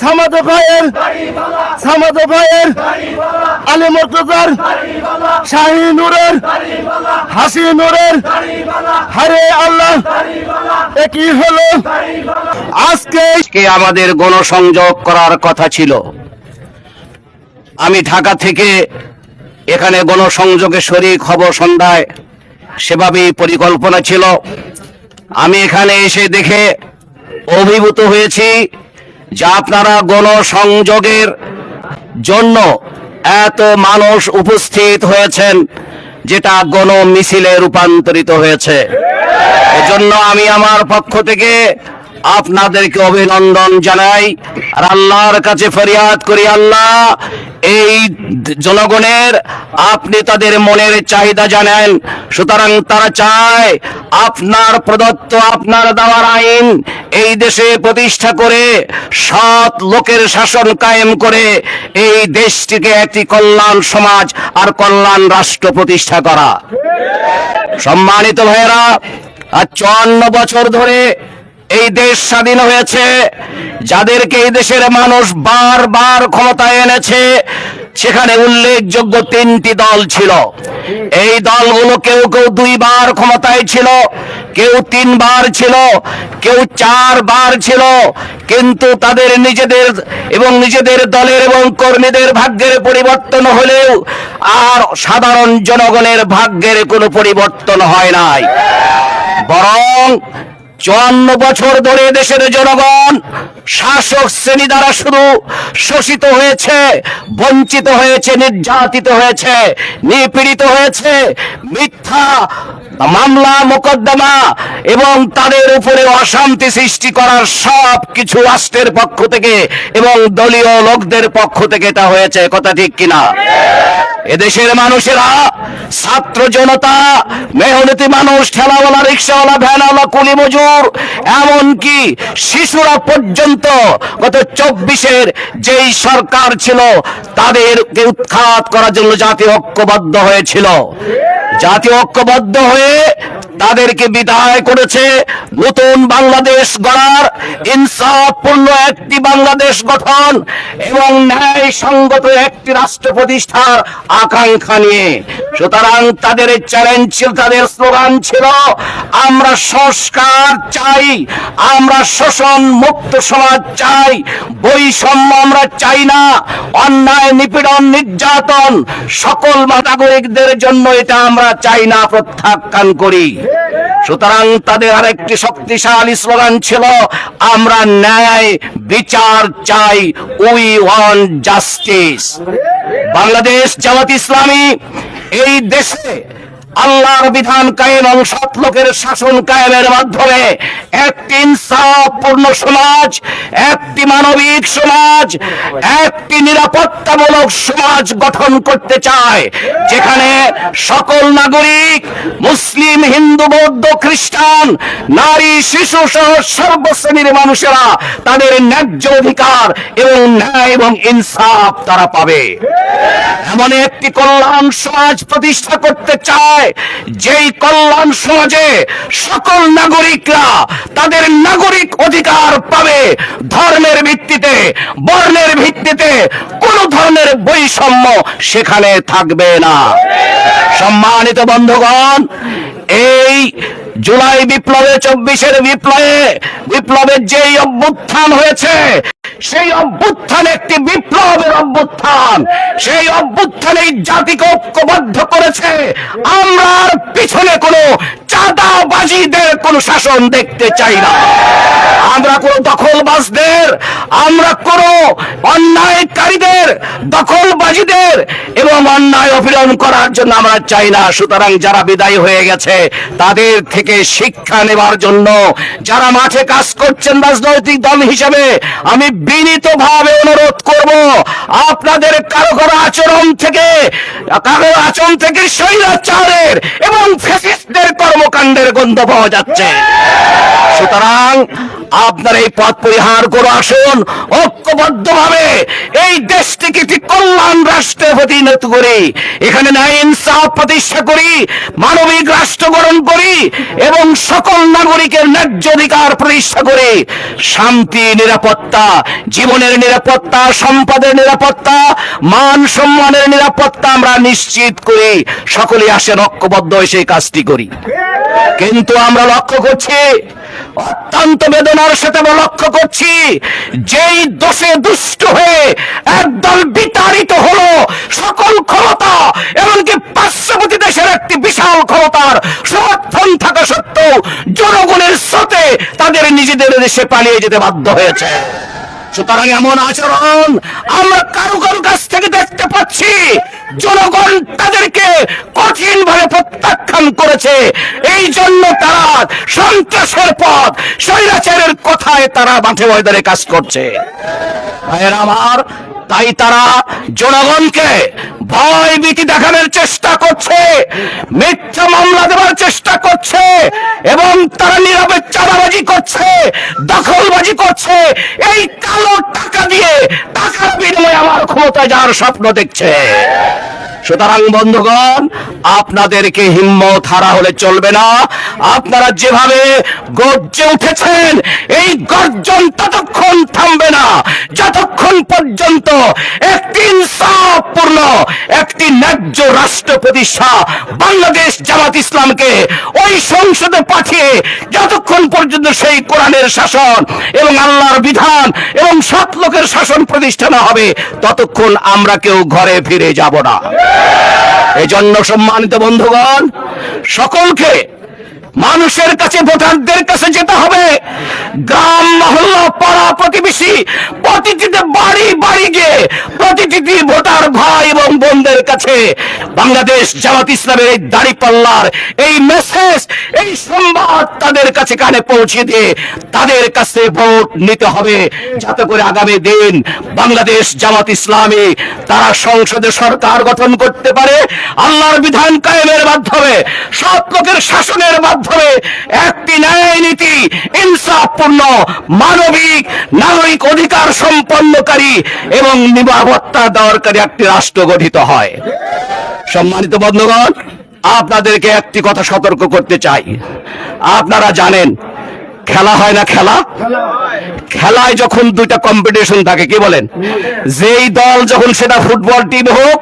সামাদ ভাইয়ের সামাদ ভাইয়ের, আলী মর্তজার, শাহী নূরের, হাসি নূরের হারে আল্লাহ, একই হলো। আজকে আমাদের গণসংযোগ করার কথা ছিল। আমি ঢাকা থেকে এখানে গণসংযোগে শরিক হব সন্ধ্যায়, সেভাবেই পরিকল্পনা ছিল। আমি এখানে এসে দেখে অভিভূত হয়েছি যে আপনারা গণসংযোগের জন্য এত মানুষ উপস্থিত হয়েছেন, যেটা গণ মিছিলে রূপান্তরিত হয়েছে। এজন্য আমি আমার পক্ষ থেকে আপনাদেরকে অভিনন্দন জানাই। আর আল্লাহর কাছে ফরিয়াদ করি, আল্লাহ এই জনগণের আপনি তাদের মনের চাহিদা জানেন, সুতরাং তারা চায় আপনার প্রদত্ত, আপনার দেওয়ার আইন এই দেশে প্রতিষ্ঠা করে, সৎ লোকের শাসন কায়েম করে এই দেশটিকে একটি কল্যাণ সমাজ আর কল্যাণ রাষ্ট্র প্রতিষ্ঠা করা। সম্মানিত ভাইয়েরা, আর চুয়ান্ন বছর ধরে এই দেশ স্বাধীন হয়েছে। যাদেরকে এই দেশের মানুষ বারবার ক্ষমতায় এনেছে, সেখানে উল্লেখযোগ্য তিনটি দল ছিল। এই দলগুলো কেউ কেউ দুইবার ক্ষমতায় ছিল, কেউ তিনবার ছিল, কেউ চারবার ছিল, কিন্তু তাদের নিজেদের এবং নিজেদের দলের এবং কর্মীদের ভাগ্যের পরিবর্তন হলেও আর সাধারণ জনগণের ভাগ্যের কোনো পরিবর্তন হয় নাই। বরং চুয়ান্ন বছর ধরে দেশের জনগণ শাসক শ্রেণি দ্বারা শুধু শোষিত হয়েছে, বঞ্চিত হয়েছে, নির্যাতিত হয়েছে, নিপীড়িত হয়েছে, মিথ্যা মামলা, মোকদ্দমা এবং তাদের উপরে অশান্তি সৃষ্টি করার সব কিছু রাষ্ট্রের পক্ষ থেকে এবং দলীয় লোকদের পক্ষ থেকে এটা হয়েছে, কথা ঠিক কিনা? এদেশের মানুষেরা, ছাত্র জনতা, মেহনতি মানুষ, ঠেলাওয়ালা, রিক্সাওয়ালা, ভ্যানওয়ালা কুলি মজুর এমনকি শিশুরা পর্যন্ত গত চব্বিশের যেই সরকার ছিল, তাদেরকে উৎখাত করার জন্য জাতি ঐক্যবদ্ধ হয়েছিল। জাতীয় ঐক্যবদ্ধ হয়ে তাদেরকে বিদায় করেছে নতুন বাংলাদেশ গড়ার ইনসাফপূর্ণ একটি বাংলাদেশ গঠন এবং ন্যায় সঙ্গত একটি রাষ্ট্র প্রতিষ্ঠার আকাঙ্ক্ষা নিয়ে। সুতরাং তাদের চ্যালেঞ্জ ছিল, তাদের স্লোগান ছিল, আমরা সংস্কার চাই, আমরা শোষণ মুক্ত সমাজ চাই, বৈষম্য আমরা চাই না, অন্যায়, নিপীড়ন, নির্যাতন, সকল নাগরিকদের জন্য এটা আমরা চাই না প্রত্যাখ্যান করি। সুতরাং তাদের আরেকটি শক্তিশালী স্লোগান ছিল, আমরা ন্যায় বিচার চাই, we want justice. Bangladesh Jamaat Islami এই দেশে আল্লাহর বিধান কায়েম এবং সৎ লোকের শাসন কায়েমের মাধ্যমে একটি ইনসাফপূর্ণ সমাজ, একটি মানবিক সমাজ, একটি নিরাপত্তামূলক সমাজ গঠন করতে চায়, যেখানে সকল নাগরিক, মুসলিম, হিন্দু, বৌদ্ধ, খ্রিস্টান, নারী, শিশু সহ সর্বশ্রেণীর মানুষেরা তাদের ন্যায্য অধিকার এবং ন্যায় এবং ইনসাফ তারা পাবে। এমন একটি কল্যাণ সমাজ প্রতিষ্ঠা করতে চায় যেই কল্যাণ সমাজে সকল নাগরিকরা তাদের নাগরিক অধিকার পাবে, ধর্মের ভিত্তিতে, বর্ণের ভিত্তিতে, কোন ধরনের বৈষম্য সেখানে থাকবে না। সম্মানিত বন্ধুগণ, এই জুলাই বিপ্লবে, চব্বিশের বিপ্লবে, বিপ্লবের যে অভ্যুত্থান হয়েছে, সেই অভ্যুত্থান একটি বিপ্লবের অভ্যুত্থান। সেই অভ্যুত্থান এই জাতিকে ঐক্যবদ্ধ করেছে। আমরা পিছনে কোনো চাঁদাবাজিদের কোন শাসন দেখতে চাই না। আমরা কোন দখলবাজদের, আমরা কোন অন্যায়কারীদের, দখলবাজিদের এবং অন্যায় অপীড়ন করার জন্য আমরা চাই না। সুতরাং যারা বিদায় হয়ে গেছে, তাদের থেকে শিক্ষা নেবার জন্য যারা মাঠে কাজ করছেন রাজনৈতিক দল হিসেবে, আমি বিনীত ভাবে অনুরোধ করব, আপনাদের কারও কারও আচরণ থেকে, কারও আচরণ থেকে স্বৈরাচারের এবং ফ্যাসিস্ট ফ্যাসিস্টদের কর্মকাণ্ডের গন্ধ পাওয়া যাচ্ছে। সুতরাং আপনার এই পথ পরিহার করে আসুন, ঐক্যবদ্ধভাবে এই দেশটিকে একটি কল্যাণ রাষ্ট্রে পরিণত করি। এখানে ন্যায় ইনসাফ প্রতিষ্ঠা করি, মানবিক রাষ্ট্র গঠন করি এবং সকল নাগরিকের ন্যায্য অধিকার প্রতিষ্ঠা করি। শান্তি, নিরাপত্তা, জীবনের নিরাপত্তা, সম্পদের নিরাপত্তা, মান সম্মানের নিরাপত্তা আমরা নিশ্চিত করি। সকলে আসেন ঐক্যবদ্ধ হয়ে সেই কাজটি করি। কিন্তু আমরা লক্ষ্য করছি, অত্যন্ত বেদনার সাথে আমরা লক্ষ্য করছি, যেই দোষে দুষ্ট হয়ে একদল বিতাড়িত হলো সকল ক্ষমতা, এমনকি পার্শ্ববর্তী দেশের একটি বিশাল ক্ষমতার সমর্থন থাকা সত্ত্বেও জনগণের স্রোতে তাদের নিজেদের দেশে পালিয়ে যেতে বাধ্য হয়েছে। সুতরাং এমন আচরণ আমরা কারও পাচ্ছি। জনগণ তাদেরকে কঠিন ভাবে প্রত্যাখ্যান করেছে। এই জন্য তারা সন্ত্রাসের পথ, স্বৈরাচারের কথায় তারা মাঠে ময়দানে কাজ করছে। আমার, তাই তারা জনগণকে ভয় ভীতি দেখানোর চেষ্টা করছে, মিথ্যা মামলা দেওয়ার চেষ্টা করছে, এবং তারা নীরবে চাঁদাবাজি করছে, দখলবাজি করছে। এই কালো ক্ষমতা যাওয়ার স্বপ্ন দেখছে। সুতরাং বন্ধুগণ, আপনাদেরকে হিম্মত হারা হলে চলবে না। আপনারা যেভাবে গর্জে উঠেছেন, এই গর্জন ততক্ষণ থামবে না। যতক্ষণ পর্যন্ত একটি ইনসাফপূর্ণ ন্যায্য রাষ্ট্র প্রতিষ্ঠা বাংলাদেশ জামাত ইসলামকে ওই সংসদে পাঠিয়ে যতক্ষণ পর্যন্ত সেই কোরআনের শাসন এবং আল্লাহর বিধান এবং সাত লোকের শাসন প্রতিষ্ঠা না হবে, ততক্ষণ আমরা কেউ ঘরে ফিরে যাব না। এজন্য সম্মানিত বন্ধুগণ, সকলকে মানুষের কাছে, ভোটারদের কাছে যেতে হবে। গ্রাম, মহল্লা, পাড়া, প্রতিবেশী, প্রতিটিতে বাড়ি বাড়ি গিয়ে প্রতিটি ভোটার ভাই এবং বোনদের কাছে বাংলাদেশ জামাত ইসলামের এই দাড়ি পাল্লার এই মেসেজ এই সংবাদ তাদের কাছে কানে পৌঁছে দিয়ে তাদের কাছে ভোট নিতে হবে। যাতে করে আগামী দিন বাংলাদেশ জামাত ইসলামী তারা সংসদে সরকার গঠন করতে পারে, আল্লাহর বিধান কায়েমের মাধ্যমে সৎ লোকের শাসনের মাধ্যমে একটি ন্যায় নীতি ইনসাফপূর্ণ, মানবিক, নাগরিক অধিকার সম্পন্নকারী এবং নিরাপত্তা দেওয়ারকারী একটি রাষ্ট্র গঠিত হয়। সম্মানিত বন্ধুগণ, আপনাদেরকে একটি কথা সতর্ক করতে চাই। আপনারা জানেন, খেলা হয় না খেলা? খেলায় যখন দুইটা কম্পিটিশন থাকে, কি বলেন? যেই দল যখন সেটা ফুটবল টিম হোক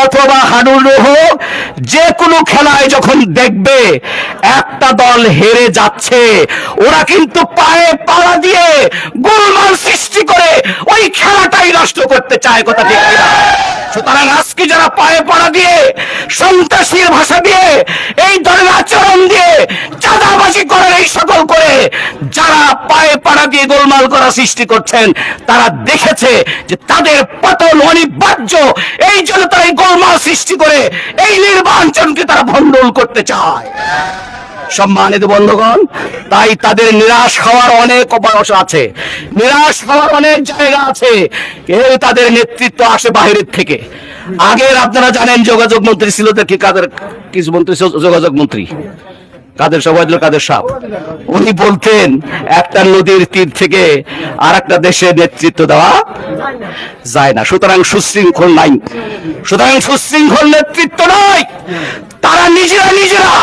অথবা হোক যে কোনো খেলায় যখন দেখবে একটা দল হেরে যাচ্ছে, ওরা কিন্তু পায়ে পাড়া দিয়ে গোলমাল সৃষ্টি করে ওই খেলাটাই নষ্ট করতে চায় কথা ঠিক? সুতরাং আজকে যারা পায়ে পাড়া দিয়ে, সন্ত্রাসীর ভাষা দিয়ে, এই ধরনের আচরণ দিয়ে চাঁদাবাজি করার এই সকল করে যারা পায়ে পাড়া দিয়ে গোলমাল করা সৃষ্টি করছেন, তারা দেখেছে যে তাদের পতন অনিবার্য এই জন্য তারা গোলমাল সৃষ্টি করে এই নির্বাচনকে তারা ভণ্ডল করতে চায়। সম্মানিত বন্ধুগণ, তাই তাদের নিরাশ হওয়ার অনেক অবয়স আছে। নিরাশ হওয়ার অনেক জায়গা আছে। কেউ তাদের নেতৃত্ব আসে বাহিরের থেকে। আগের আপনারা জানেন যোগাযোগ মন্ত্রী ছিল কি কাদের কিছু মন্ত্রী যোগাযোগ মন্ত্রী। কাদের সবাই দিল কাদের সাপ? উনি বলতেন, একটা নদীর তীর থেকে আর একটা দেশের নেতৃত্ব দেওয়া যায় না। সুতরাং সুশৃঙ্খল নাই। সুতরাং সুশৃঙ্খল নেতৃত্ব নাই। তারা নিজেরা নিজেরা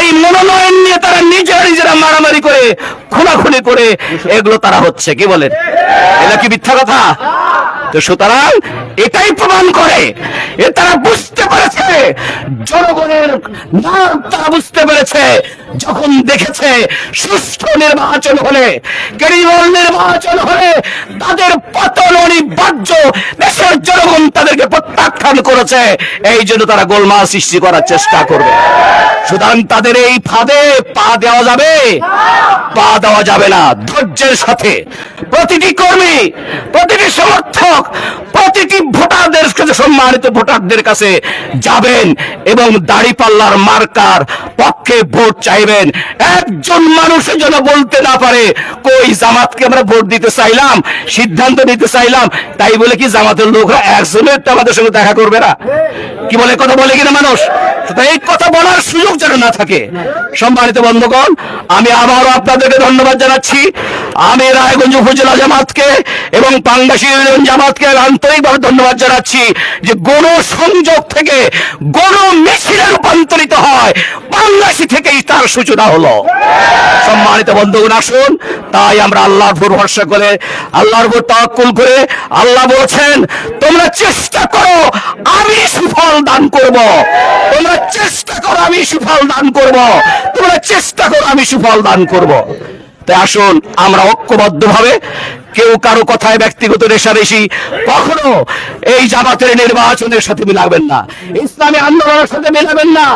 এই মনোনয়ন নিয়ে তারা নিজেরা নিজেরা মারামারি করে, খুনাখুনি করে এগুলো তারা হচ্ছে। কি বলেন? এটা কি মিথ্যা কথা? তো সুতরাং এটাই প্রমাণ করে। এ তারা বুঝতে পেরেছে, জনগণের নাম তারা বুঝতে পেরেছে। যখন দেখেছে সুষ্ঠু নির্বাচন হলে কেরিবল নির্বাচন হলে, তাদের পতন অনিবার্য, দেশের জনগণ তাদেরকে প্রত্যাখ্যান করেছে। এই জন্য তারা গোলমাল সৃষ্টি করার চেষ্টা করবে। সুতরাং তাদের এই ফাঁদে পা দেওয়া যাবে। পা দেওয়া যাবে না, ধৈর্যের সাথে। প্রতিটি কর্মী, প্রতিটি সমর্থক, প্রতিটি ভোটারদের কাছে, সম্মানিত ভোটারদের কাছে যাবেন এবং দাড়িপাল্লার মার্কার পক্ষে ভোট চাইবেন। একজন মানুষের জন্য বলতে না পারে, কই জামাতকে আমরা ভোট দিতে চাইলাম, সিদ্ধান্ত নিতে চাইলাম, তাই বলে কি জামাতের লোকরা একজনের আমাদের সঙ্গে দেখা করবে না? কি বলে কথা বলে কিনা মানুষ? এই কথা বলার সুযোগ যেন না থাকে। সম্মানিত বন্ধুগণ, আমি আবারও আপনাদেরকে ধন্যবাদ জানাচ্ছি। আমি রায়গঞ্জ উপজেলা জামাতকে এবং পাঙ্গাসী জামাতকে আন্তরিকভাবে ধন্যবাদ জানাচ্ছি যে গণ সংযোগ থেকে গণ মিছিলে রূপান্তরিত হয়। পাঙ্গাসী থেকেই তার সূচনা হলো। সম্মানিত বন্ধুগণ, আসুন, তাই আমরা আল্লাহর উপর ভরসা করে, আল্লাহর উপর তাওয়াক্কুল করে আল্লাহ বলছেন, তোমরা চেষ্টা করো আমি সুফল দান করব। তোমরা চেষ্টা করো আমি সুফল দান করব। তোমরা চেষ্টা করো আমি সুফল দান করব। তাই আসুন, আমরা ঐক্যবদ্ধভাবে কেউ কারও কথায় ব্যক্তিগত রেশারেশি কখনো এই জামাতের নির্বাচনের সাথে মিলাবেন না। ইসলামী আন্দোলনের সাথে মিলাবেন না।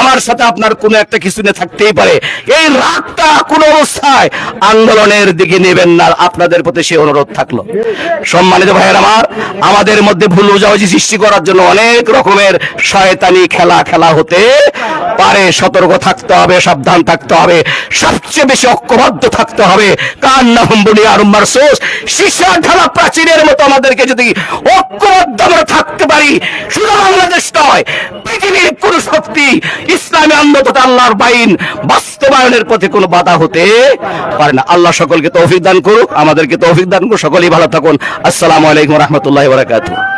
আমার সাথে আপনার কোনো একটা কিছু নিয়ে থাকতেই পারে। এই রাগটা কোন অবস্থায় আন্দোলনের দিকে নেবেন না। আপনাদের প্রতি সে অনুরোধ থাকল। সম্মানিত ভাইয়ের আমার, আমাদের মধ্যে ভুল বোঝাবুঝি সৃষ্টি করার জন্য অনেক রকমের শয়তানি খেলা খেলা হতে পারে। সতর্ক থাকতে হবে, সাবধান থাকতে হবে। সবচেয়ে বেশি ঐক্যবদ্ধ থাকতে হবে। কান না হুম্বুলি আর উম্মার সোস সীসা ঢালা মতো আমাদেরকে যদি ঐক্যবদ্ধ আমরা থাকতে পারি, শুধু বাংলাদেশ নয়, পৃথিবীর কোন শক্তি ইসলামী আন্দোলন আল্লাহর বাইন বাস্তবায়নের পথে কোনো বাধা হতে পারে না। আল্লাহ সকলকে তৌফিক দান করুক, আমাদেরকে তৌফিক দান করুক, সকলেই ভালো থাকুন। আসসালামু আলাইকুম রহমতুল্লাহ বারাকাতুহ।